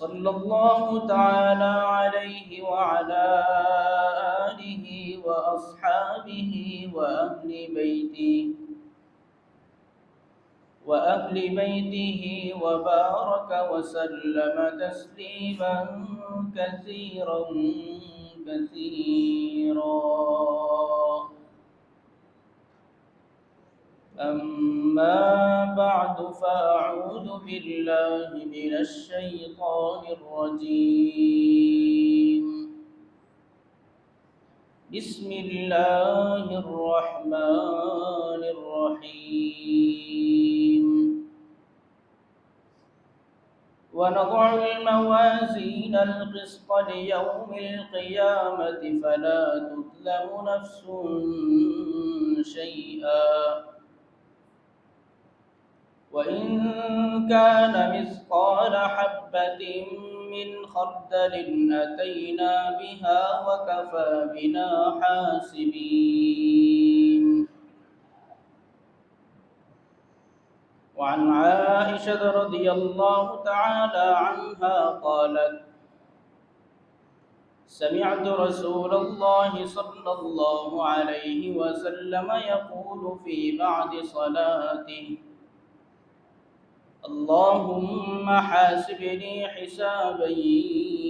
صلى الله تعالى عليه وعلى آله وأصحابه وأهل بيته وأهل بيته وبارك وسلم تسليما كثيرا كثيرا. أما بعد فأعوذ بالله من الشيطان الرجيم. بسم الله الرحمن الرحيم. ونضع الموازين القسط ليوم القيامة فلا تظلم نفس شيئا. وإن كان مثقال حبة من خردل أتينا بها وكفى بنا حاسبين. وعن عائشة رضي الله تعالى عنها قالت سمعت رسول الله صلى الله عليه وسلم يقول في بعد صلاته اللهم حاسبني حسابا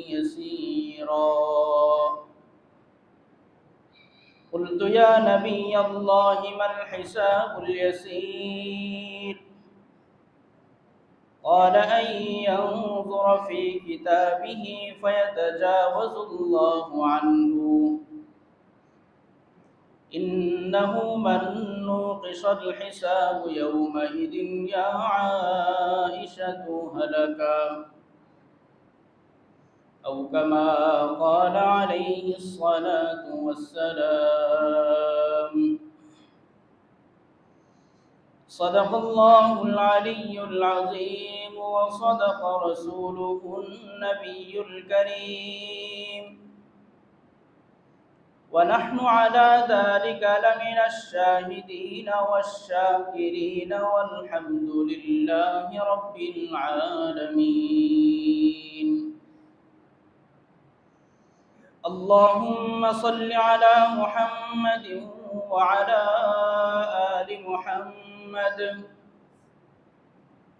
يسيرا. قلت يا نبي الله ما الحساب اليسير؟ قال أن ينظر في كتابه فيتجاوز الله عنه. إنه من نوقش الحساب يومئذ يا عائشة هلكا. أو كما قال عليه الصلاة والسلام. صدق الله العلي العظيم وصدق رسوله النبي الكريم. ونحن على ذلك لمن الشاهدين والشاكرين والحمد لله رب العالمين. اللهم صل على محمد وعلى آل محمد.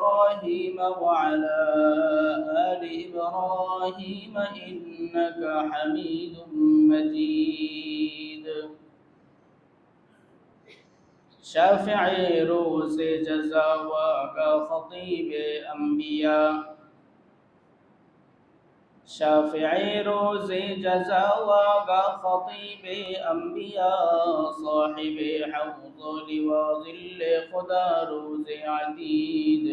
إبراهيم وعلى آل إبراهيم إنك حميد مجيد. شافعي روز جزاواك خطيب أنبياء شافعي روز جزاواك خطيب أنبياء صاحب حوض لواظل خدا روز عديد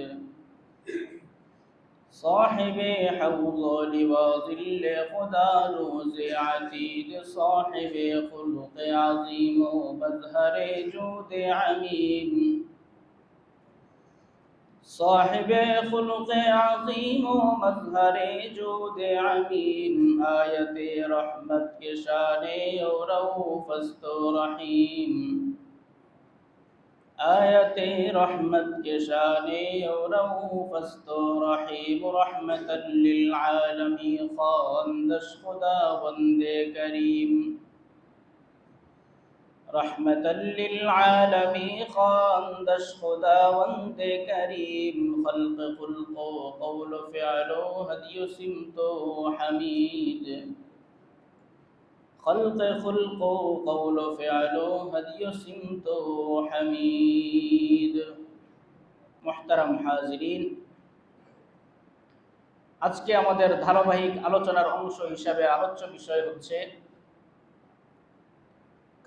صاحب حوض لواظل خدا روز عتيد. صاحب خلق عظيم مظهر جود عميم صاحب خلق عظیم و مظہر جود عمین آیت رحمت کے شارے و روف است و رحیم۔ آیت رحمت کے شارے و روف و رحیم، رحمتا للعالمی خاندش خدا وند کریم۔ رحمتا للعالمی خاندش خداوند کریم خلق خلق و قول و فعل و هدی و سمت و حمید خلق خلق و قول و فعل و هدی و سمت و حمید محترم حاضرین আজকে আমাদের ধারাবাহিক আলোচনার অংশ হিসাবে আলোচ্য বিষয় হচ্ছে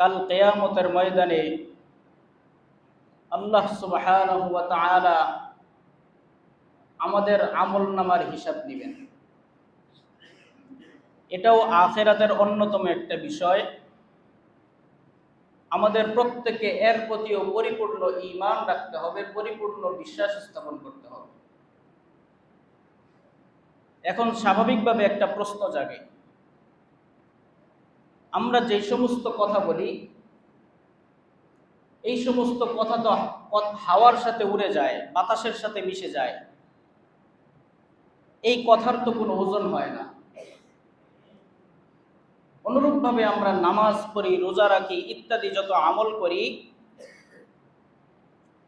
কাল কেয়ামতের ময়দানে আল্লাহ ওয়া আমাদের আমল নামার হিসাব নেবেন। এটাও আখেরাতের অন্যতম একটা বিষয়। আমাদের প্রত্যেকে এর প্রতিও পরিপূর্ণ ইমান রাখতে হবে, পরিপূর্ণ বিশ্বাস স্থাপন করতে হবে। এখন স্বাভাবিকভাবে একটা প্রশ্ন জাগে। আমরা যে সমস্ত কথা বলি, এই সমস্ত কথা তো হাওয়ার সাথে উড়ে যায়, বাতাসের সাথে মিশে যায়। এই কথার তো কোনো ওজন হয় না। অনুরূপভাবে আমরা নামাজ পড়ি, রোজা রাখি, ইত্যাদি যত আমল করি,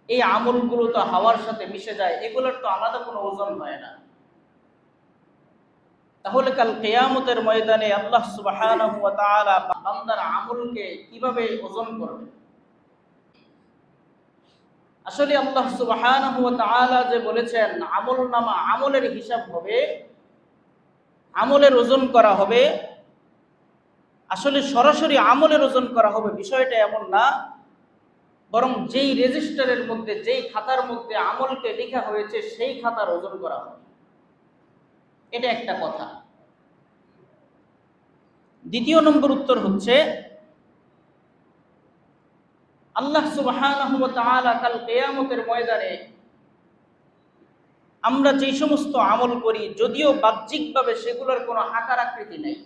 এই আমলগুলো তো হাওয়ার সাথে মিশে যায়, এগুলোর তো আলাদা কোনো ওজন হয় না। তাহলে কাল কেয়ামতের ময়দানে আল্লাহ ওয়া বান্দার আমলকে কীভাবে ওজন করবে? আসলে আল্লাহ তাআলা যে বলেছেন, আমল নামা আমলের হিসাব হবে, আমলের ওজন করা হবে। আসলে সরাসরি আমলের ওজন করা হবে বিষয়টা এমন না, বরং যেই রেজিস্টারের মধ্যে, যেই খাতার মধ্যে আমলকে লেখা হয়েছে, সেই খাতার ওজন করা হবে। এটা একটা কথা। দ্বিতীয় নম্বর উত্তর হচ্ছে, আল্লাহ সুবহানাহু কাল কিয়ামতের ময়দানে আমরা যে সমস্ত আমল করি, যদিও বাহ্যিকভাবে সেগুলোর কোনো আকার আকৃতি নেই।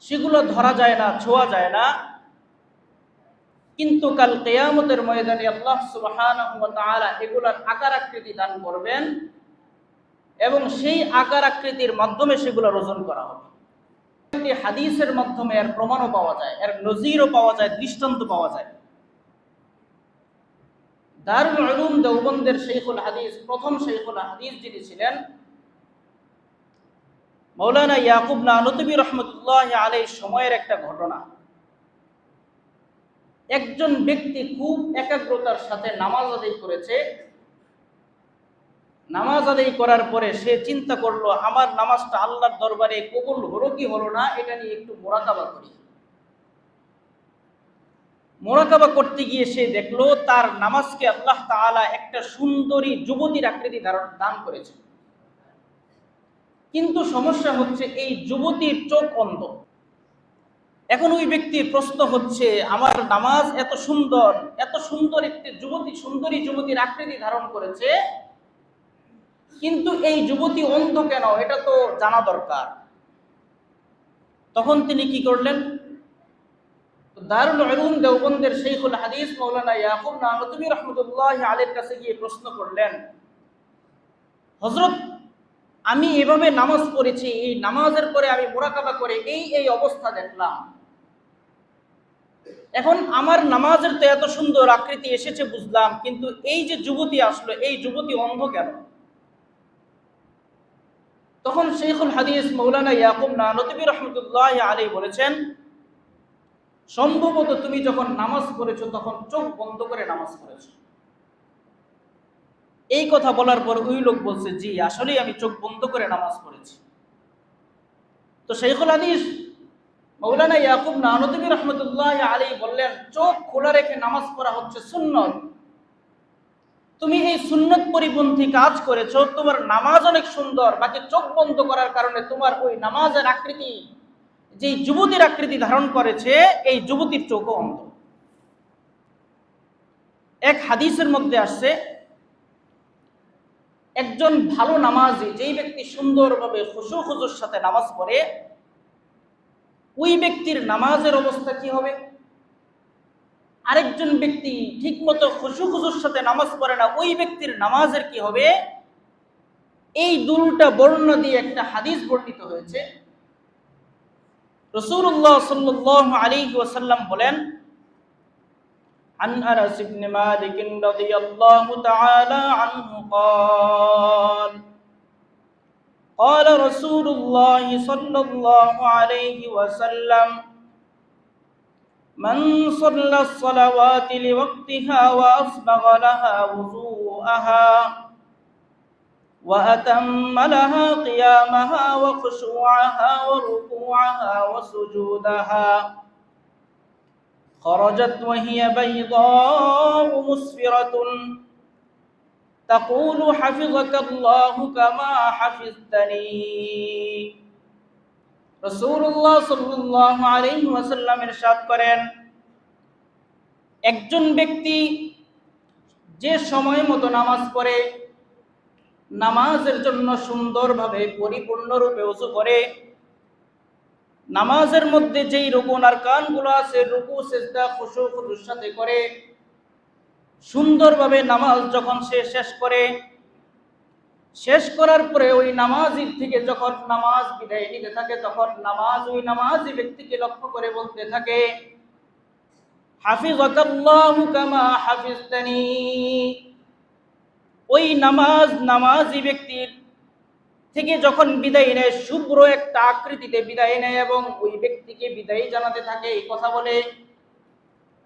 সেগুলো ধরা যায় না, ছোঁয়া যায় না। কিন্তু কাল কেয়ামতের ময়দানে আল্লাহ তাআলা এগুলোর আকার আকৃতি দান করবেন। এবং সেই আকার আকৃতির মাধ্যমে সেগুলো ওজন করা হবে। হাদিসের মাধ্যমে এর প্রমাণও পাওয়া যায়, এর নজিরও পাওয়া যায়, দৃষ্টান্ত পাওয়া যায়। দারুল উলুম দেওবন্দের শেখুল হাদিস, প্রথম শেখুল হাদিস যিনি ছিলেন মৌলানা ইয়াকুব নানতবী রহমতুল্লাহ আলাই সময়ের একটা ঘটনা। একজন ব্যক্তি খুব একাগ্রতার সাথে নামাজ আদায় করেছে নামাজ আদায় করার পরে সে চিন্তা করল, আমার নামাজটা আল্লাহর দরবারে কবুল হলো কি হলো না, এটা নিয়ে একটু মোরাকাবা করি। মোরাকাবা করতে গিয়ে সে দেখল, তার নামাজকে আল্লাহ তাআলা একটা সুন্দরী যুবতীর আকৃতি ধারণ, দান করেছে। কিন্তু সমস্যা হচ্ছে এই যুবতীর চোখ অন্ধ। এখন ওই ব্যক্তির প্রশ্ন হচ্ছে, আমার নামাজ এত সুন্দর এত সুন্দর একটি যুবতী, সুন্দরী যুবতীর আকৃতি ধারণ করেছে কিন্তু এই যুবতী অন্ধ কেন? এটা তো জানা দরকার। তখন তিনি কি করলেন? দারুল উলুম দেওবন্দের শেখুল হাদিস মৌলানা ইয়াকুব নানতুবি রহমতুল্লাহ আলীর কাছে গিয়ে প্রশ্ন করলেন হজরত আমি এভাবে নামাজ পড়েছি, এই নামাজের পরে আমি মোরাকাবা করে এই এই অবস্থা দেখলাম। এখন আমার নামাজের তো এত সুন্দর আকৃতি এসেছে বুঝলাম, কিন্তু এই যে যুবতী আসলো, এই যুবতী অন্ধ কেন? তখন শেখুল হাদিস মৌলানা ইয়াকুব নানতবি রহমতুল্লাহ আলী বলেছেন, সম্ভবত তুমি যখন নামাজ পড়েছো তখন চোখ বন্ধ করে নামাজ পড়েছো। এই কথা বলার পর ওই লোক বলছে, জি, আসলেই আমি চোখ বন্ধ করে নামাজ পড়েছি। তো শেখুল হাদিস মৌলানা ইয়াকুব নানতবী রহমতুল্লাহ আলী বললেন, চোখ খোলা রেখে নামাজ পড়া হচ্ছে সুন্নত। তুমি এই সুন্নত পরিপন্থী কাজ করেছ, তোমার নামাজ অনেক সুন্দর, বাকি চোখ বন্ধ করার কারণে তোমার ওই নামাজের আকৃতি, যেই যুবতীর আকৃতি ধারণ করেছে, এই যুবতীর চোখও অন্ধ। এক হাদিসের মধ্যে আসছে, একজন ভালো নামাজি যেই ব্যক্তি সুন্দরভাবে খুশু খুজুর সাথে নামাজ পড়ে, ওই ব্যক্তির নামাজের অবস্থা কি হবে? আরেকজন ব্যক্তি ঠিকমতো খুশু খুজুর সাথে নামাজ পড়ে না ওই ব্যক্তির নামাজের কি হবে এই দুটা বর্ণনা দিয়ে একটা হাদিস বর্ণিত হয়েছে রসুল্লাহ সাল্লাহ আলী ওয়াসাল্লাম বলেন عن انس بن مالك رضي الله تعالى عنه قال قال رسول الله صلى الله عليه وسلم من صلى الصلوات لوقتها وأصبغ لها وضوءها وأتم لها قيامها وخشوعها وركوعها وسجودها خرجت وهي بيضاء مسفرة تقول حفظك الله كما حفظتني রসুল্লাহ সাল্লাহ আলাইহি ওয়াসাল্লাম ইরশাদ করেন, একজন ব্যক্তি যে সময় মতো নামাজ পড়ে, নামাজের জন্য সুন্দরভাবে পরিপূর্ণরূপে উজু করে, নামাজের মধ্যে যেই রুকুন আর কানগুলো আছে, রুকু, সেজদা, খুশু খুশুর সাথে করে, সুন্দরভাবে নামাজ যখন সে শেষ করে শেষ করার পরে ওই নামাজির থেকে যখন নামাজ বিদায় নিতে থাকে, তখন নামাজ ওই নামাজি ব্যক্তিকে লক্ষ্য করে বলতে থাকে, হাফিজাকাল্লাহু কামা হাফিজতানি। ওই নামাজ নামাজি ব্যক্তির থেকে যখন বিদায় নেয়, শুভ্র একটা আকৃতিতে বিদায় নেয় এবং ওই ব্যক্তিকে বিদায় জানাতে থাকে। এই কথা বলে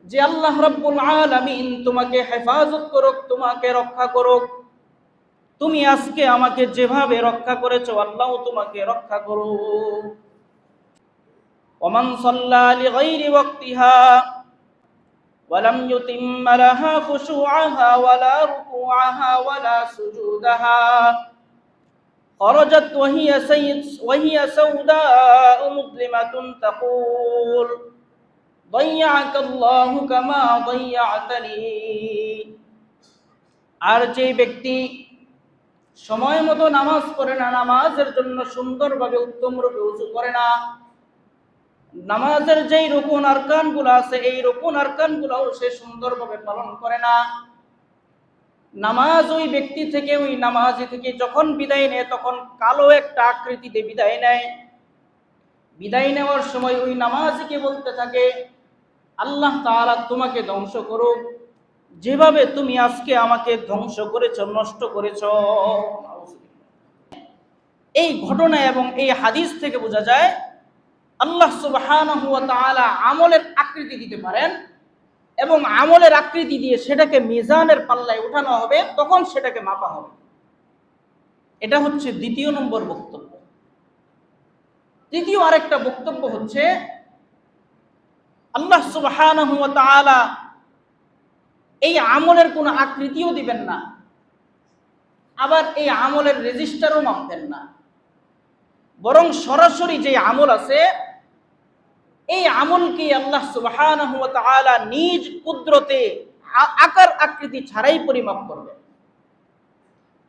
যে, আল্লাহ রব্বুল আলামিন তোমাকে হেফাজত করুক, তোমাকে রক্ষা করুক। তুমি আজকে আমাকে যেভাবে রক্ষা করেছো আল্লাহ তোমাকে রক্ষা করো ওমান সাল্লা লিগাইরি ওয়াক্তিহা ولم يتم لها خشوعها ولا ركوعها ولا سجودها خرجت وهي سيد وهي سوداء مظلمة تقول ضيعك الله كما ضيعتني আর যে ব্যক্তি সময় মতো নামাজ পড়ে না, নামাজের জন্য সুন্দরভাবে উত্তম রূপে উঁচু করে না। নামাজের যেই রুকুন আরকানগুলো আছে, এই রুকুন আরকান গুলাও সে সুন্দরভাবে পালন করে না। নামাজ ওই ব্যক্তি থেকে, ওই নামাজি থেকে যখন বিদায় নেয়, তখন কালো একটা আকৃতিতে বিদায় নেয়। বিদায় নেওয়ার সময় ওই নামাজিকে বলতে থাকে, আল্লাহ তাআলা তোমাকে ধ্বংস করুক। যেভাবে তুমি আজকে আমাকে ধ্বংস করেছ, নষ্ট করেছ। এই ঘটনা এবং এই হাদিস থেকে বোঝা যায়, আল্লাহ ওয়া তাআলা আমলের আকৃতি দিতে পারেন এবং আমলের আকৃতি দিয়ে সেটাকে মিজানের পাল্লায় উঠানো হবে, তখন সেটাকে মাপা হবে। এটা হচ্ছে দ্বিতীয় নম্বর বক্তব্য। তৃতীয় আরেকটা বক্তব্য হচ্ছে, আল্লাহ ওয়া তাআলা এই আমলের কোনো আকৃতিও দিবেন না। আবার এই আমলের রেজিস্টারও মাপবেন না। বরং সরাসরি যে আমল আছে, এই আমলকে আল্লাহ তাআলা নিজ কুদরতে আকার আকৃতি ছাড়াই পরিমাপ করবে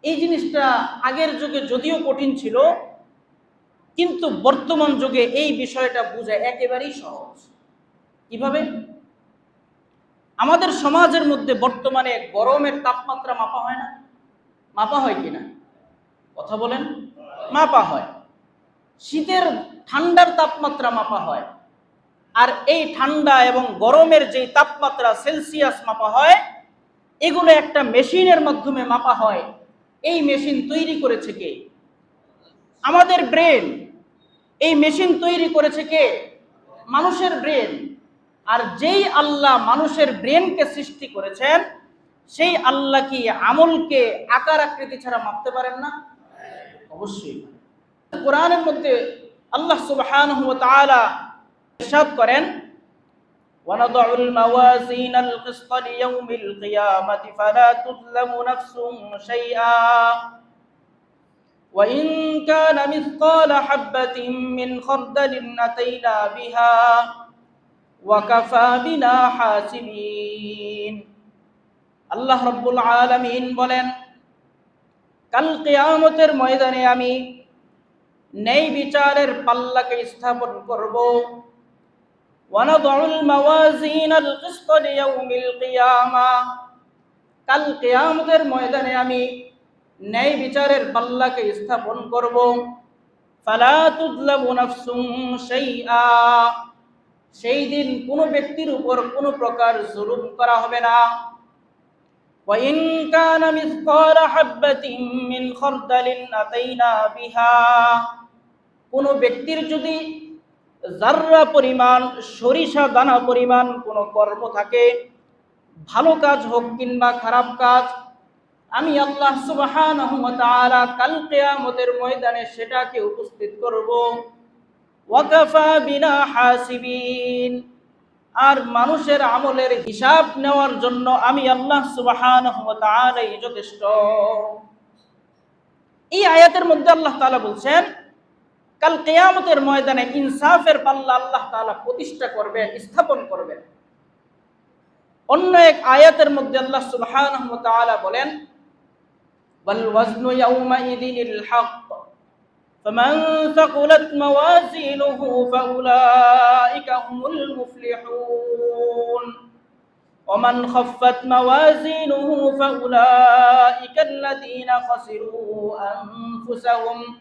এই জিনিসটা আগের যুগে যদিও কঠিন ছিল, কিন্তু বর্তমান যুগে এই বিষয়টা বোঝা একেবারেই সহজ। কীভাবে? আমাদের সমাজের মধ্যে বর্তমানে গরমের তাপমাত্রা মাপা হয় না? মাপা হয় কিনা কথা বলেন। মাপা হয়। শীতের ঠান্ডার তাপমাত্রা মাপা হয়। আর এই ঠান্ডা এবং গরমের যে তাপমাত্রা সেলসিয়াস মাপা হয়, এগুলো একটা মেশিনের মাধ্যমে মাপা হয়। এই মেশিন তৈরি করেছে কে? আমাদের ব্রেন। এই মেশিন তৈরি করেছে কে? মানুষের ব্রেন। আর যেই আল্লাহ মানুষের ব্রেনকে সৃষ্টি করেছেন সেই আল্লাহ কি আমলকে আকার আকৃতি ছাড়া মাপতে পারেন না অবশ্যই কোরআনের মধ্যে আল্লাহ সুবহানাহু ওয়া তাআলা ইরশাদ করেন ونضع الموازين القسط ليوم القيامة فلا تظلم نفس شيئا وإن كان مثقال حبة من خردل أتينا بها ওয়াকাফা হাসিবিন। আল্লাহ রব্বুল আলমিন বলেন, কাল কেয়ামতের ময়দানে আমি নেই বিচারের পাল্লাকে স্থাপন করব। ওয়ানাদুল মাওয়াজিন আল কিসত লিয়াউমিল কিয়ামা। কাল কিয়ামতের ময়দানে আমি ন্যায় বিচারের পাল্লাকে স্থাপন করব। ফালা তুযলামু নাফসুন শাইআ। সেই দিন কোনো ব্যক্তির উপর কোনো প্রকার জুলুম করা হবে না وإن كان مثقال حبة من خردل أتينا بها কোনো ব্যক্তির যদি জাররা পরিমাণ সরিষা দানা পরিমাণ কোনো কর্ম থাকে ভালো কাজ হোক কিংবা খারাপ কাজ আমি আল্লাহ সুবহানাহু ওয়া তাআলা কাল কিয়ামতের ময়দানে সেটাকে উপস্থিত করব ওয়াকাফা বিনা হাসিবিন। আর মানুষের আমলের হিসাব নেওয়ার জন্য আমি আল্লাহ সুবহানাহু ওয়া যথেষ্ট। এই আয়াতের মধ্যে আল্লাহ তাআলা বলছেন, কাল কেয়ামতের ময়দানে ইনসাফের পাল্লা আল্লাহ তাআলা প্রতিষ্ঠা করবেন, স্থাপন করবেন। অন্য এক আয়াতের মধ্যে আল্লাহ সুবহানাহু ওয়া বলেন, ওয়াল ওয়াজনু ইয়াউমাইযিনিল হক فمن ثقلت موازينه فأولئك هم المفلحون. ومن خفت موازينه فأولئك الذين خسروا أنفسهم.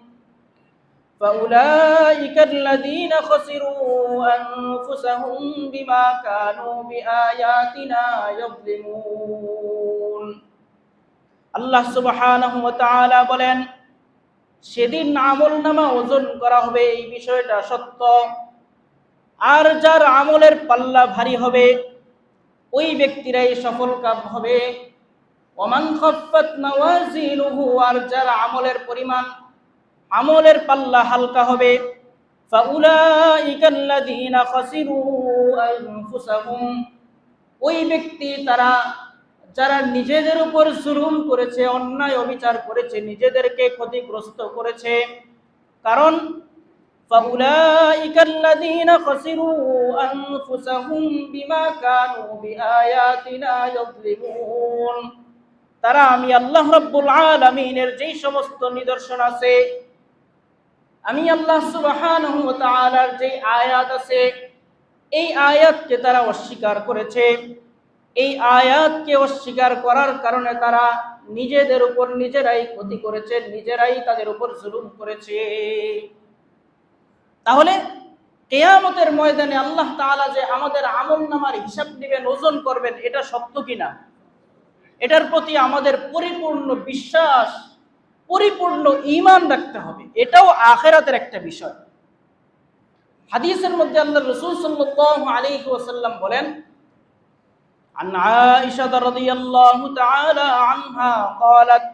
فأولئك الذين خسروا أنفسهم بما كانوا بآياتنا يظلمون. الله سبحانه وتعالى بلين সেদিন আমল নামা ওজন করা হবে, এই বিষয়টা সত্য। আর যার আমলের পাল্লা ভারী হবে, ওই ব্যক্তিরাই সফল কাম হবে। ওমান আর যার আমলের পরিমাণ, আমলের পাল্লা হালকা হবে ওই ব্যক্তি তারা যারা নিজেদের উপর জুলুম করেছে, অন্যায় অবিচার করেছে, নিজেদেরকে ক্ষতিগ্রস্ত করেছে, কারণ ফাউলাইকাল্লাযীনা খাসিরু আনফুসাহুম বিমা কানু বিআয়াতিনা ইয়াযলিমুন। তারা আমি আল্লাহ রাব্বুল আলামিনের যেই সমস্ত নিদর্শন আছে, আমি আল্লাহ সুবহানাহু ওয়া তাআলার যে আয়াত আছে, এই আয়াতকে তারা অস্বীকার করেছে। এই আয়াতকে অস্বীকার করার কারণে তারা নিজেদের উপর নিজেরাই ক্ষতি করেছে, নিজেরাই তাদের উপর জুলুম করেছে। তাহলে কেয়ামতের ময়দানে আল্লাহ তাআলা যে আমাদের আমল নামার হিসাব নেবেন, ওজন করবেন, এটা সত্য কিনা? এটার প্রতি আমাদের পরিপূর্ণ বিশ্বাস, পরিপূর্ণ ঈমান রাখতে হবে। এটাও আখেরাতের একটা বিষয়। হাদিসের মধ্যে আল্লাহ রসুল সাল্লাল্লাহু আলাইহি ওয়াসাল্লাম বলেন عن عائشة رضي الله تعالى عنها قالت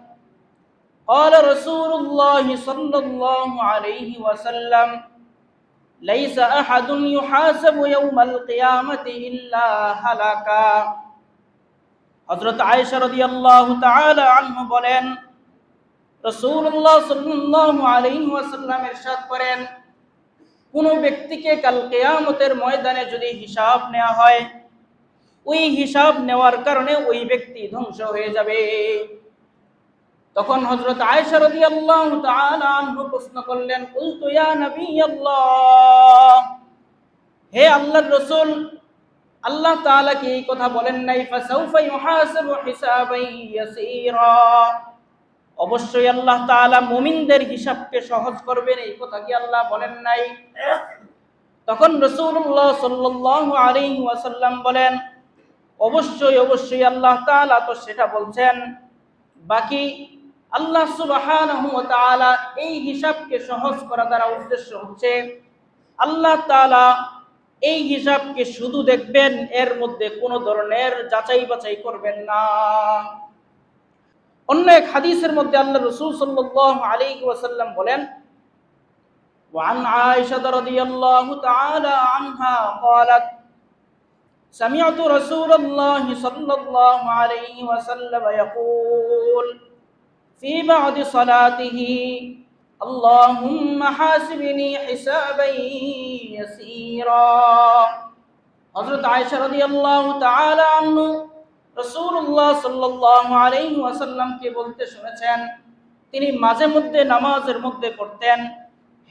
قال رسول الله صلى الله عليه وسلم ليس أحد يحاسب يوم القيامة إلا هلكا হজরত আয়েশা রাদিয়াল্লাহু তাআলা আনহু বলেন রাসূলুল্লাহ সাল্লাল্লাহু আলাইহি ওয়াসাল্লাম ইরশাদ করেন কোন ব্যক্তিকে কাল কিয়ামতের ময়দানে যদি হিসাব নেওয়া হয় ওই হিসাব নেওয়ার কারণে ওই ব্যক্তি ধ্বংস হয়ে যাবে। তখন হযরত আয়েশা রাদিয়াল্লাহু তাআলা আনহু প্রশ্ন করলেন হে আল্লাহর রাসূল, আল্লাহ তাআলা কি এই কথা বলেন নাই? ফাসাউফা ইউহাসাবু হিসাবান ইয়াসীরা। অবশ্যই আল্লাহ তাআলা মুমিনদের হিসাবকে সহজ করবেন, এই কথা কি আল্লাহ বলেন নাই? তখন রাসূলুল্লাহ সাল্লাল্লাহু আলাইহি ওয়াসাল্লাম বলেন অবশ্যই অবশ্যই আল্লাহ তাআলা তো সেটা বলছেন বাকি আল্লাহ সুবহানাহু ওয়া তাআলা এই হিসাবকে সহজ করা দ্বারা উদ্দেশ্য হচ্ছে আল্লাহ তাআলা এই হিসাবকে শুধু দেখবেন এর মধ্যে কোনো ধরনের যাচাই বাছাই করবেন না অন্য এক হাদিসের মধ্যে আল্লাহ রসুল সাল্লাল্লাহু আলাইহি ওয়াসাল্লাম বলেন وعن عائشة رضي الله تعالى عنها قالت سمعت رسول الله صلى الله عليه وسلم يقول في بعض صلاته اللهم حاسبني حسابا يسيرا হযরত আয়েশা রাদিয়াল্লাহু তাআলা আনহু রাসূলুল্লাহ সাল্লাল্লাহু আলাইহি ওয়াসাল্লামকে বলতে শুনেছেন তিনি মাঝে মধ্যে নামাজের মধ্যে পড়তেন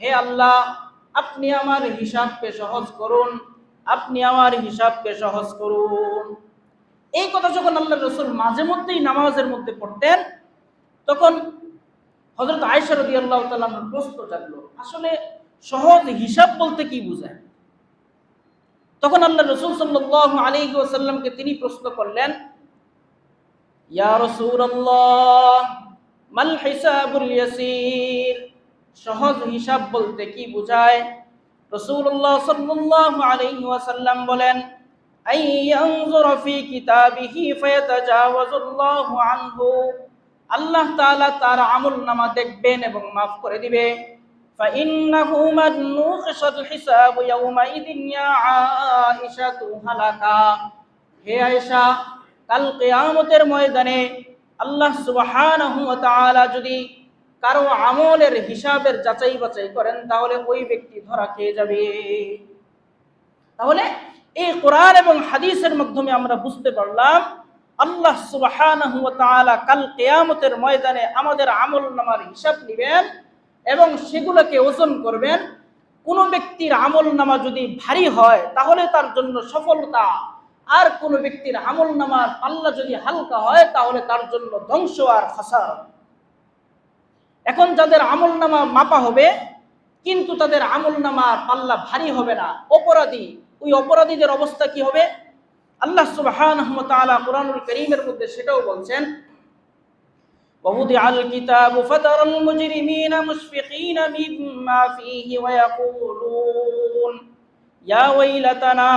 হে আল্লাহ আপনি আমার হিসাবকে সহজ করুন আপনি আমার হিসাবকে সহজ করুন। এই কথা যখন আল্লাহ রসুল মাঝে মধ্যেই নামাজের মধ্যে পড়তেন, তখন হজরত আয়সা রদি আল্লাহ তাল্লামের প্রশ্ন জাগলো, আসলে সহজ হিসাব বলতে কি বোঝায়? তখন আল্লাহ রসুল সাল্লাহ আলী ওসাল্লামকে তিনি প্রশ্ন করলেন, ইয়া রসুল্লাহ মাল হিসাবুল ইয়াসির? সহজ হিসাব বলতে কি বোঝায়? রসুল্লাহ সাল্লাল্লাহু আলাইহি ওয়াসাল্লাম বলেন আই ইয়ানজুর ফি কিতাবিহি ফায়াতাজাওয়াজুল্লাহু আনহু আল্লাহ তাআলা তার আমলনামা দেখবেন এবং maaf করে দিবে فإنه من نوقش الحساب يومئذ يا عائشة هلكا হে আয়েশা কাল কিয়ামতের ময়দানে আল্লাহ সুবহানাহু ওয়া তাআলা যদি কারও আমলের হিসাবের যাচাই বাছাই করেন, তাহলে ওই ব্যক্তি ধরা খেয়ে যাবে। তাহলে এই কোরআন এবং হাদিসের মাধ্যমে আমরা বুঝতে পারলাম, আল্লাহ তাআলা কাল কেয়ামতের ময়দানে আমাদের আমল নামার হিসাব নেবেন এবং সেগুলোকে ওজন করবেন। কোনো ব্যক্তির আমল নামা যদি ভারী হয়, তাহলে তার জন্য সফলতা। আর কোনো ব্যক্তির আমল নামার পাল্লা যদি হালকা হয়, তাহলে তার জন্য ধ্বংস আর ফাসাদ এখন যাদের আমল নামা মাপা হবে কিন্তু তাদের আমল নামা পাল্লা ভারী হবে না অপরাধী ওই অপরাধীদের অবস্থা কি হবে আল্লাহ সুবহানাহু ওয়া তাআলা কোরআনুল কারীমের মধ্যে সেটাও বলছেন ووضع الكتاب فترى المجرمين مشفقين مما فيه ويقولون يا ويلتنا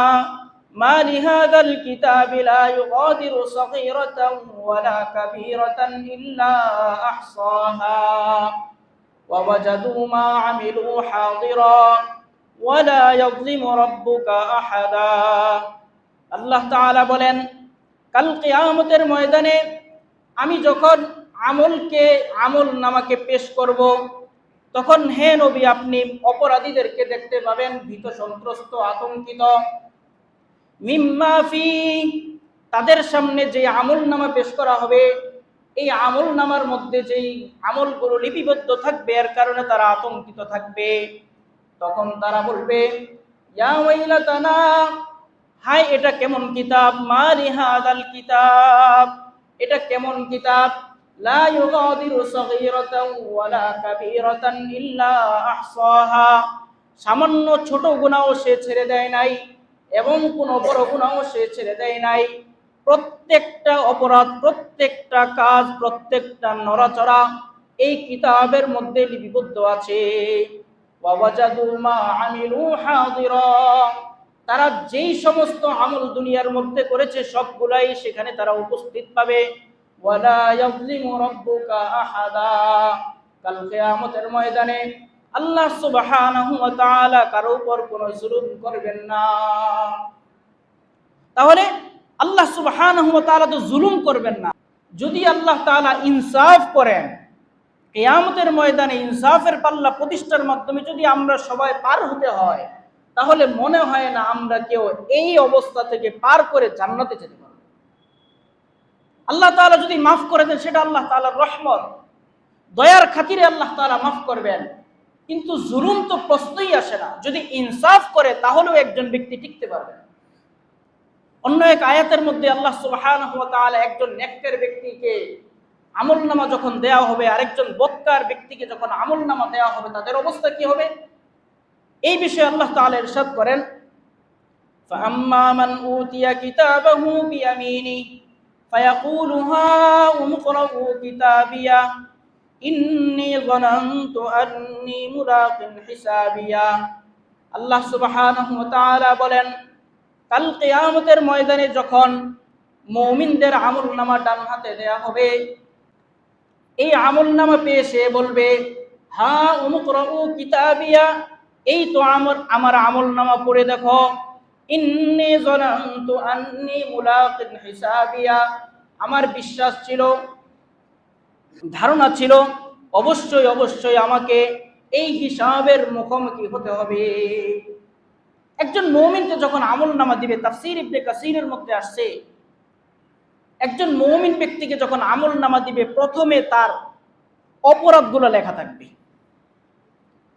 ما لهذا الكتاب لا يغادر صغيرة ولا كبيرة إلا أحصاها ووجدوا ما عملوا حاضرا ولا يظلم ربك أحدا আল্লাহ তাআলা বলেন কাল কিয়ামতের ময়দানে আমি যখন আমলকে আমল নামাকে পেশ করব তখন হে নবী আপনি অপরাধীদেরকে দেখতে পাবেন ভীত সন্ত্রস্ত আতঙ্কিত মিম্মা ফি, তাদের সামনে যে আমল নামা পেশ করা হবে, এই আমল নামার মধ্যে যেই আমলগুলো লিপিবদ্ধ থাকবে, এর কারণে তারা আতঙ্কিত থাকবে। তখন তারা বলবে হাই এটা কেমন কিতাব? মা রিহাদাল কিতাব? এটা কেমন কিতাব? লা ইউগাদিরু সাগীরাতান ওয়ালা কাবীরাতান ইল্লা আহসাহা। সামান্য ছোট গুনাহও সে ছেড়ে দেয় নাই। এবং কোনো বড় সে ছেড়ে দেয় নাই। প্রত্যেকটা অপরাধ, প্রত্যেকটা কাজ, প্রত্যেকটা নড়াচড়া এই কিতাবের মধ্যে লিপিবদ্ধ আছে। তারা যেই সমস্ত আমল দুনিয়ার মধ্যে করেছে, সবগুলাই সেখানে তারা উপস্থিত পাবে। ওয়ালা ইয়াযলিমু রাব্বুকা কাল কিয়ামতের ময়দানে আল্লাহ তাআলা কারও উপর কোনো জুলুম করবেন না। তাহলে আল্লাহ তাআলা তো জুলুম করবেন না। যদি আল্লাহ তাআলা ইনসাফ করেন, কিয়ামতের ময়দানে ইনসাফের পাল্লা প্রতিষ্ঠার মাধ্যমে যদি আমরা সবাই পার হতে হয়, তাহলে মনে হয় না আমরা কেউ এই অবস্থা থেকে পার করে জান্নাতে যেতে পারব। আল্লাহ তাআলা যদি মাফ করে দেন, সেটা আল্লাহ তাআলার রহমত। দয়ার খাতিরে আল্লাহ তাআলা মাফ করবেন। কিন্তু জুলুম তো প্রশ্নই আসে না যদি ইনসাফ করে তাহলেও একজন ব্যক্তি টিকতে পারবে অন্য এক আয়াতের মধ্যে আল্লাহ সুবহানাহু ওয়া তাআলা একজন নেককার ব্যক্তিকে আমলনামা যখন দেয়া হবে আরেকজন বক্কার ব্যক্তিকে যখন আমলনামা দেয়া হবে তাদের অবস্থা কি হবে এই বিষয়ে আল্লাহ তাআলা ইরশাদ করেন فأما من أوتي كتابه بيمينه فيقول هاؤم اقرءوا كتابيه ইন্নি জনান্তু আন্নি মুরাকিন হিসাবিয়া। আল্লাহ সুবহানাহু ওয়া তাআলা বলেন, কাল কিয়ামতের ময়দানে যখন মুমিনদের আমলনামা ডান হাতে দেয়া হবে, এই আমলনামা পেয়ে সে বলবে, হা উমুকরাউ কিতাবিয়া, এই তো আমার আমার আমলনামা পড়ে দেখো। ইন্নি জনান্তু আন্নি মুলাকিন হিসাবিয়া। আমার বিশ্বাস ছিল ধারণা ছিল, অবশ্যই অবশ্যই আমাকে এই হিসাবের মুখোমুখি হতে হবে। একজন মৌমিনকে যখন আমল নামা দিবে, তাফসির ইবনে কাসিরের মধ্যে আসছে। একজন মৌমিন ব্যক্তিকে যখন আমল নামা দিবে, প্রথমে তার অপরাধগুলো লেখা থাকবে।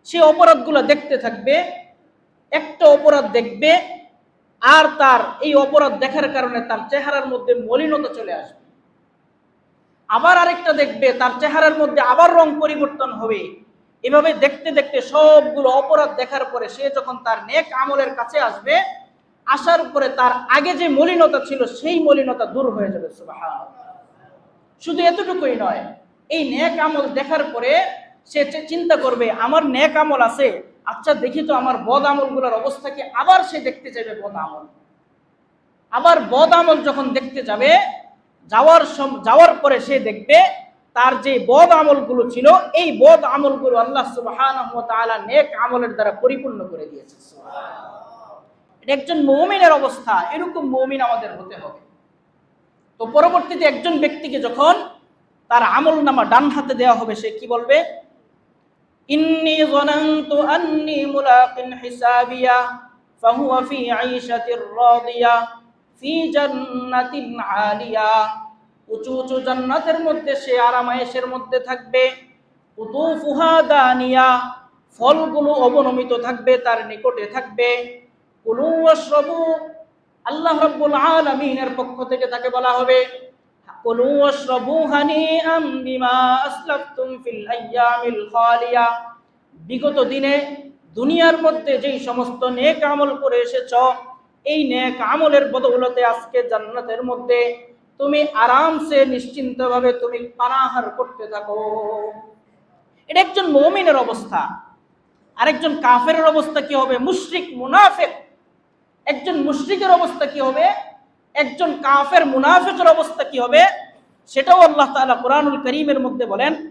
সে অপরাধগুলো দেখতে থাকবে, একটা অপরাধ দেখবে, আর তার এই অপরাধ দেখার কারণে তার চেহারার মধ্যে মলিনতা চলে আসবে। আবার আরেকটা দেখবে, তার চেহারার মধ্যে আবার রং পরিবর্তন হবে। এভাবে দেখতে দেখতে সবগুলো অপরাধ দেখার পরে সে যখন তার নেক আমলের কাছে আসবে, আসার পরে তার আগে যে মলিনতা ছিল, সেই মলিনতা দূর হয়ে যাবে। শুধু এতটুকুই নয়, এই নেক আমল দেখার পরে সে চিন্তা করবে, আমার নেক আমল আছে আচ্ছা দেখি তো আমার বদ আমলগুলোর অবস্থা কি? আবার সে দেখতে যাবে বদ আমল। আবার বদ আমল যখন দেখতে যাবে যাওয়ার যাওয়ার পরে সে দেখবে তার যে বদ আমলগুলো ছিল, এই বদ আমলগুলো আল্লাহ সুবহানাহু তাআলা নেক আমলের দ্বারা পরিপূর্ণ করে দিয়েছে। এটা একজন মৌমিনের অবস্থা, এরকম মৌমিন আমাদের হতে হবে। তো পরবর্তীতে একজন ব্যক্তিকে যখন তার আমল নামা ডান হাতে দেওয়া হবে, সে কি বলবে? ইন্নি হিসাবিয়া ফি জান্নাতিন আলিয়া। উঁচু উঁচু জান্নাতের মধ্যে সে আরামায়েশের মধ্যে থাকবে। কুতুফুহা দানিয়া, ফলগুলো অবনমিত থাকবে, তার নিকটে থাকবে। কুলু ওয়াশরাবু, আল্লাহ রাব্বুল আলামিনের পক্ষ থেকে তাকে বলা হবে। কুলু ওয়াশরাবু হানিআম বিমা আসলাফতুম ফিল আইয়ামিল খালিয়া। বিগত দিনে দুনিয়ার মধ্যে যেই সমস্ত নেক আমল করে এসেছ এই নেক আমলের বদৌলতে আজকে জান্নাতের মধ্যে তুমি আরামসে, নিশ্চিন্তভাবে তুমি পানাহার করতে থাকো। এটা একজন মৌমিনের অবস্থা। আরেকজন কাফের অবস্থা কি হবে? মুশরিক, মুনাফেক। একজন মুশরিকের অবস্থা কি হবে? একজন কাফের, মুনাফিকের অবস্থা কি হবে? সেটাও আল্লাহ তাআলা কোরআনুল করিমের মধ্যে বলেন,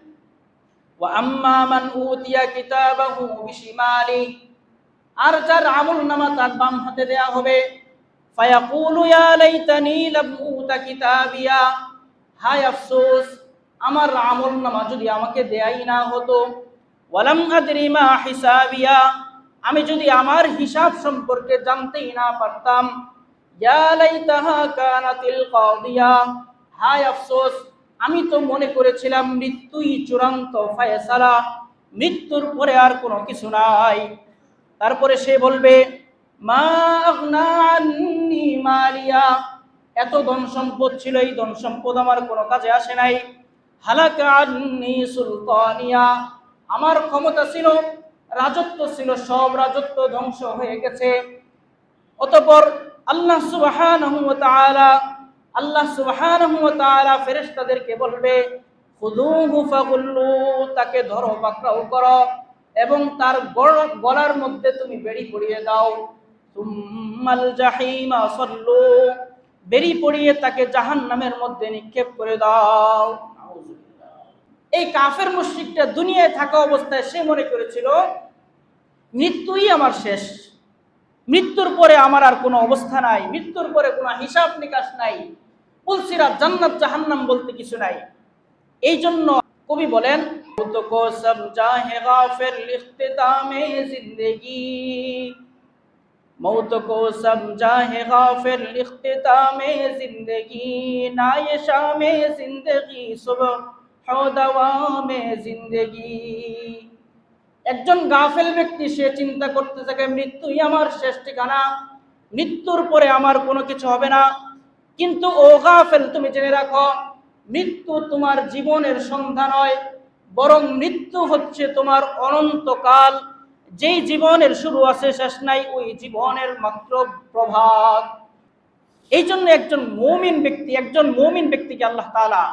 ওয়া আম্মা মান উতিয়া কিতাবাহু বিশিমালি আর যার আমল নামা তার বাম হাতে দেয়া হবে। হায় আফসোস, আমার আমল নামা যদি আমাকে দেয়াই না হতো। ওয়ালাম হিসাবিয়া। আমি যদি আমার হিসাব সম্পর্কে জানতেই না পারতাম। হায় আফসোস, আমি তো মনে করেছিলাম মৃত্যুই চূড়ান্ত ফায়সালা। মৃত্যুর পরে আর কোনো কিছু নাই। তারপরে সে বলবে, মা মালিয়া। এত ধন সম্পদ ছিল, এই ধন সম্পদ আমার কোনো কাজে আসে নাই। হালাকা আন্নি সুলতানিয়া। আমার ক্ষমতা ছিল, রাজত্ব ছিল, সব রাজত্ব ধ্বংস হয়ে গেছে। অতপর আল্লাহ তাআলা, আল্লাহ সুবহানাহু ওয়া তাআলা ফেরেশতাদেরকে বলবে তাকে ধরো, পাকড়াও করো। এবং তার গল- গলার মধ্যে তুমি বেড়ি পড়িয়ে দাও। বেড়ি পড়িয়ে তাকে জাহান্নামের মধ্যে নিক্ষেপ করে দাও। এই কাফের মুশরিকটা দুনিয়ায় থাকা অবস্থায় সে মনে করেছিল, মৃত্যুই আমার শেষ। মৃত্যুর পরে আমার আর কোনো অবস্থা নাই। মৃত্যুর পরে কোনো হিসাব নিকাশ নাই। পুলসিরা জান্নাত জাহান্নাম বলতে কিছু নাই। এই জন্য কবি বলেন মুতকো সমঝা হে গাফির লিখতামে জিন্দেগি। মৌত কো সমঝা হে গাফের লিখতে তামে জিন্দেগি। নায়েশা মে জিন্দেগি, সুবহ হদাওয়ামে জিন্দেগি। একজন গাফেল ব্যক্তি, সে চিন্তা করতে থাকে মৃত্যুই আমার শেষ ঠিকানা। মৃত্যুর পরে আমার কোনো কিছু হবে না। কিন্তু ও গাফেল, তুমি জেনে রাখো মৃত্যু তোমার জীবনের সন্ধ্যা নয় বরং মৃত্যু হচ্ছে তোমার অনন্তকাল। যেই জীবনের শুরু আছে, শেষ নাই, ওই জীবনের মাত্র প্রভাব এই জন্য একজন মৌমিন ব্যক্তি, একজন মৌমিন ব্যক্তিকে আল্লাহ তালা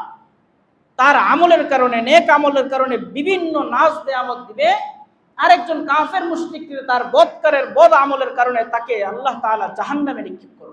তার আমলের কারণে, নেক আমলের কারণে বিভিন্ন নাচ দেয়ামত দিবে। আরেকজন কাফের মুশরিককে তার বদকারের বদ আমলের কারণে তাকে আল্লাহ তালা জাহান্নামে নিক্ষেপ করবে।